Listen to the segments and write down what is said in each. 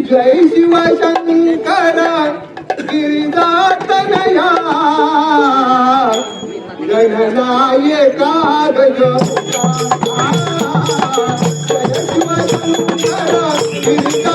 जय शिव शंकर गिरिजातनया गणनायका गज जय शिव शंकर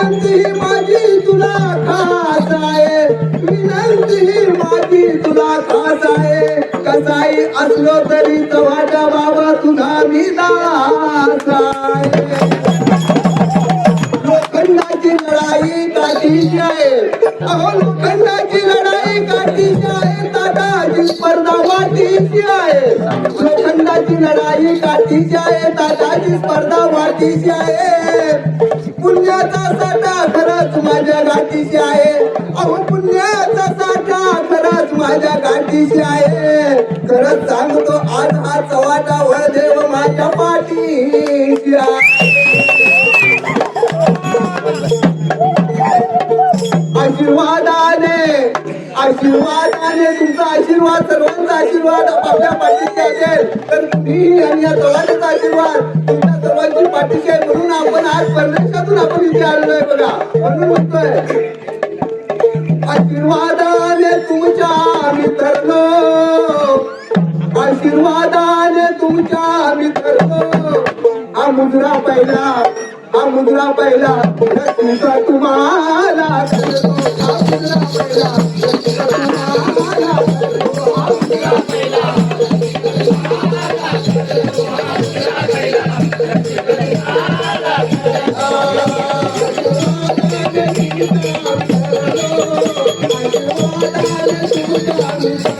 विनंती माझी तुला खास आहे. विनंती माझी तुला खास आहे. कसाही असलो तरी तवाच्या बाबा तुला मी दास आहे. लोखंडाची लढाई काठीची आहे. लोखंडाची लढाई काठीची आहे. दादाची स्पर्धा वाटीची आहे. लोखंडाची लढाई काठीची आहे. दादाची स्पर्धा वाटीची आहे. पुण्याचा साठा खरंच माझ्या गाठीशी आहे. अहो पुण्याचा साठा खरंच माझ्या गाठीशी आहे. खरंच सांगतो आज हा चव्हाटा वळदेव माझ्या पाठीशी आशीर्वादाने आशीर्वादाने तुमचा आशीर्वाद सर्वांचा आशीर्वाद आपल्या पाठीशी असेल. तर मी आणि या चव्हाणाचा आशीर्वाद बाबांची पाठीशी आहे म्हणून आपण आज परदेशातून आपण इथे आलेलोय बघा. म्हणून म्हणतोय. आशीर्वादाने तुमच्या मित्रांनो. आशीर्वादाने तुमच्या मित्रांनो. हा मुजरा पहिला. हा मुजरा पहिला. तुमचा तुम्हाला तुम्हाला Thank you.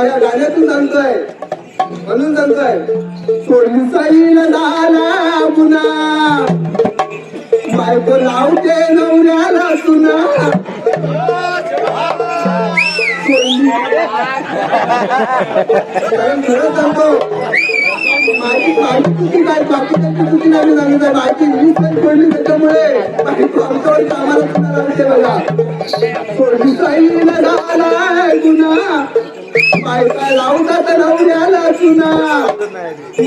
माझ्या गाण्यातून सांगतोय. म्हणून सांगतोय. सोनसाईल झाला पुन्हा बायको लावते नवऱ्याला सुना. खरं सांगतो. माझी काय बाकीच्या चुकी वीज पण त्याच्यामुळे बायको आमच्यावर कामाला सुद्धा लागते बघा. सोडली साईला झालाय गुन्हा बायका लावतात नवऱ्याला सुना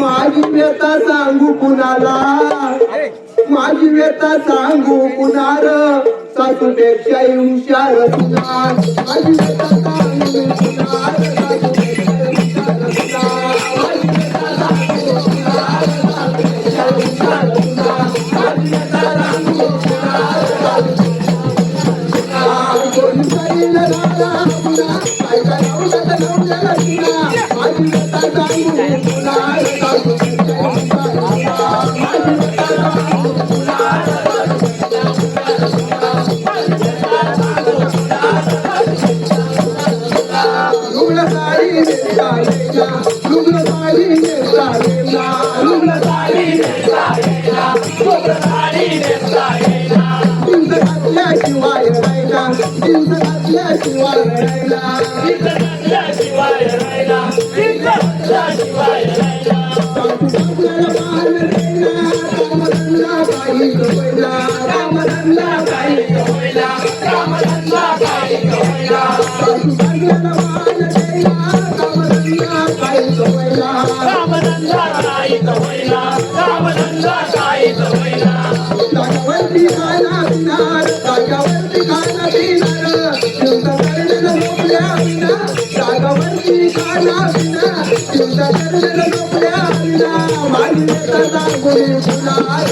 माझी व्यथा सांगू कुणाला? माझी व्यथा सांगू कुणार? सासूपेक्षाही हुशार कुणार? माझी व्यथा सांगू कुणार? हुशार सुना खाना पिणार जागेवरती खाना पिणार चिंता करणं झोपल्या विना जागावरती खाना पिणार चिंता करणं झोपल्या विना माझी व्यथा गुणी पुणार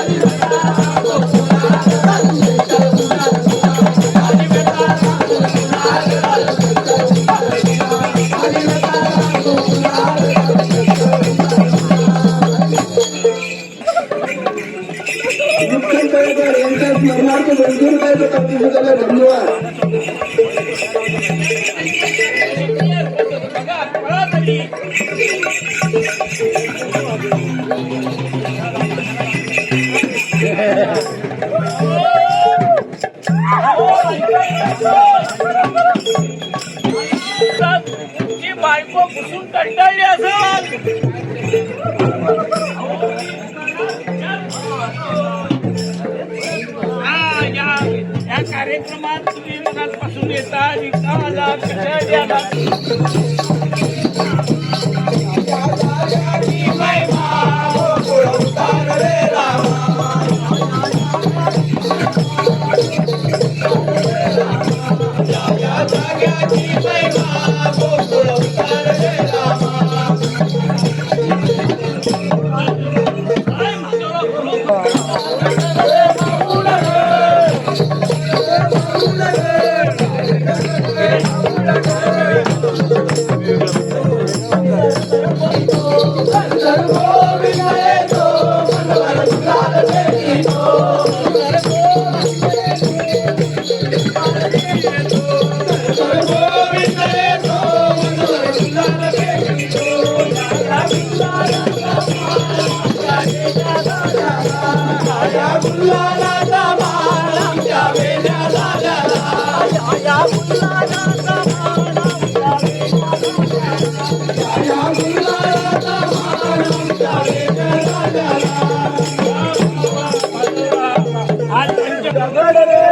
काय धन्यवाद. बायको घुसून कंटाळली असं कार्यक्रमात तुम्ही मनापासून येता रिक्षा कशा आला ಮಾಡಲೇ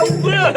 उघड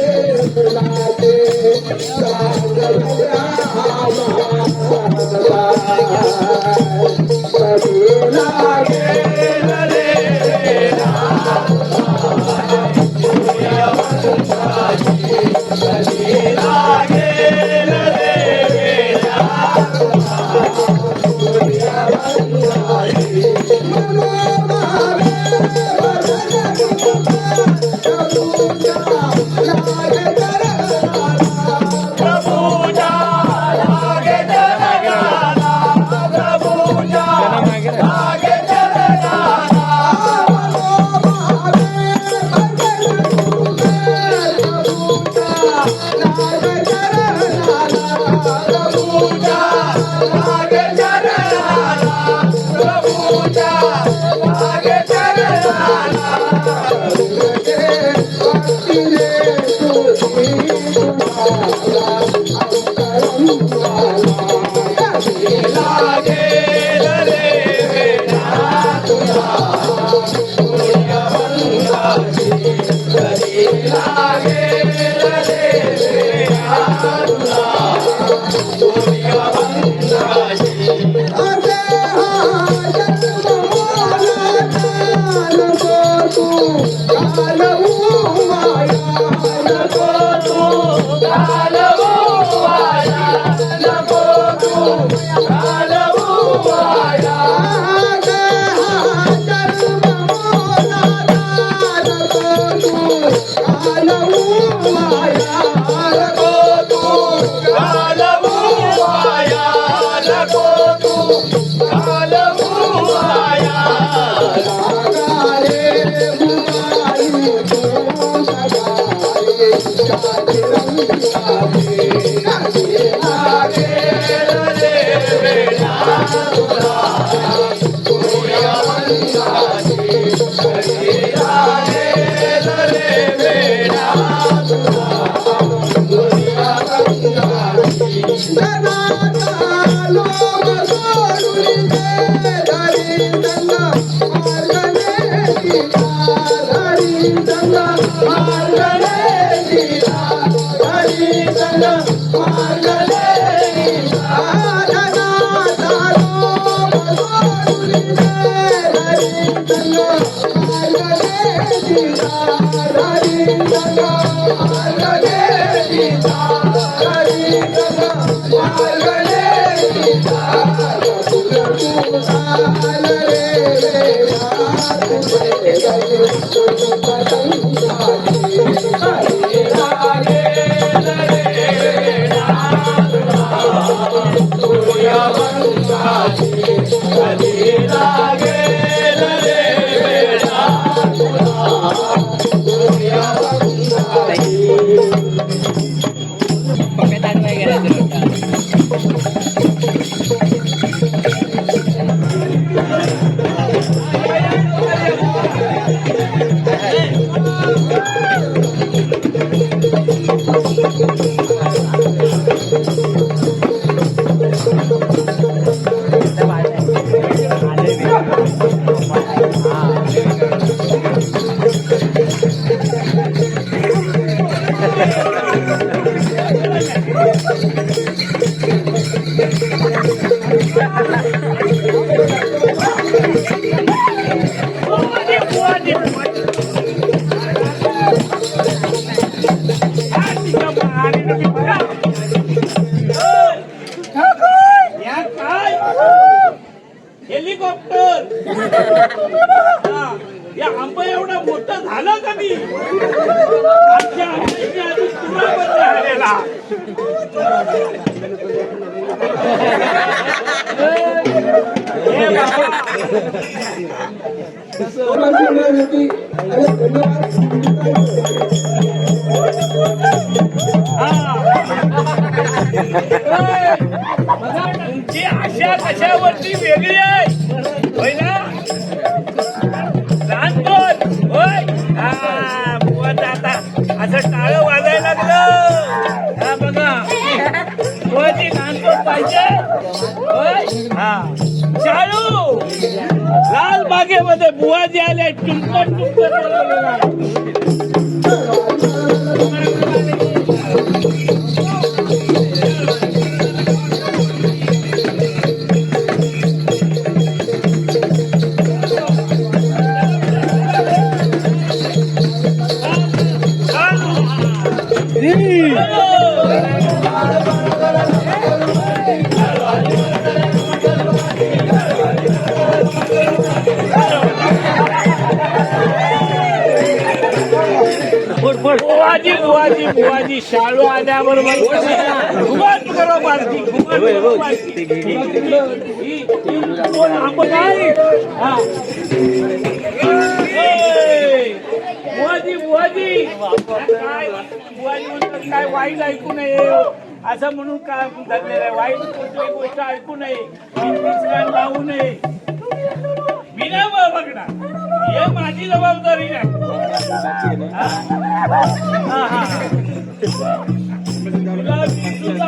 Thank you. तुमची आशा कशावरती वेगळी बुवाजी बुवाजी बुवाजी शाळू आल्याबरोबर घुमट करो पार्टी घुमट करो पार्टी कोण आपण आहे? हा. बुवाजी बुवाजी. काय बुवाजी म्हणतात काय वाईट ऐकू नये. असं म्हणून काय धरलेलं आहे? वाईट कुठली गोष्ट ऐकू नये. लावू नये. मी नाही बघणार. हे माझी जबाबदारी नाही. हा, हा. तुला मी तुझा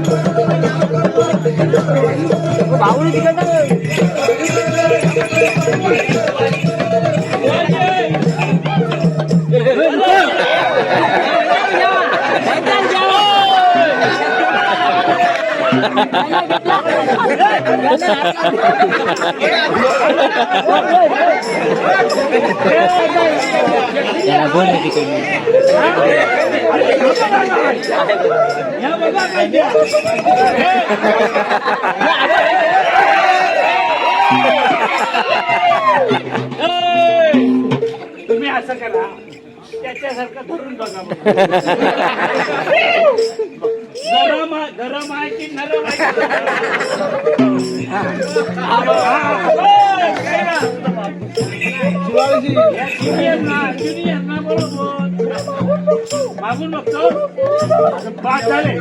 वर वर लावा हा हा तुम्ही असं करा. त्याच्यासारखं धरून बघा गरम गरम आहे की नरम आहे मागून बघतो पाच झाले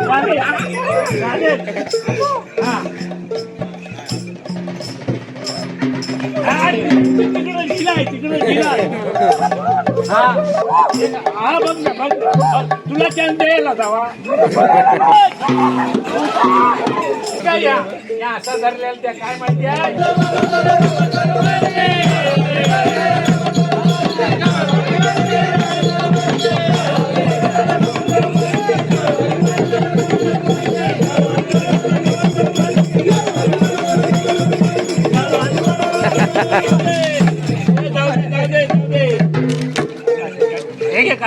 झाले हा, तिकडं लिहिलाय हा. हा बघ ना बघ. तुला चान्स द्यायला जावा. काय या? या असा धरलेला त्या काय माहिती आहे?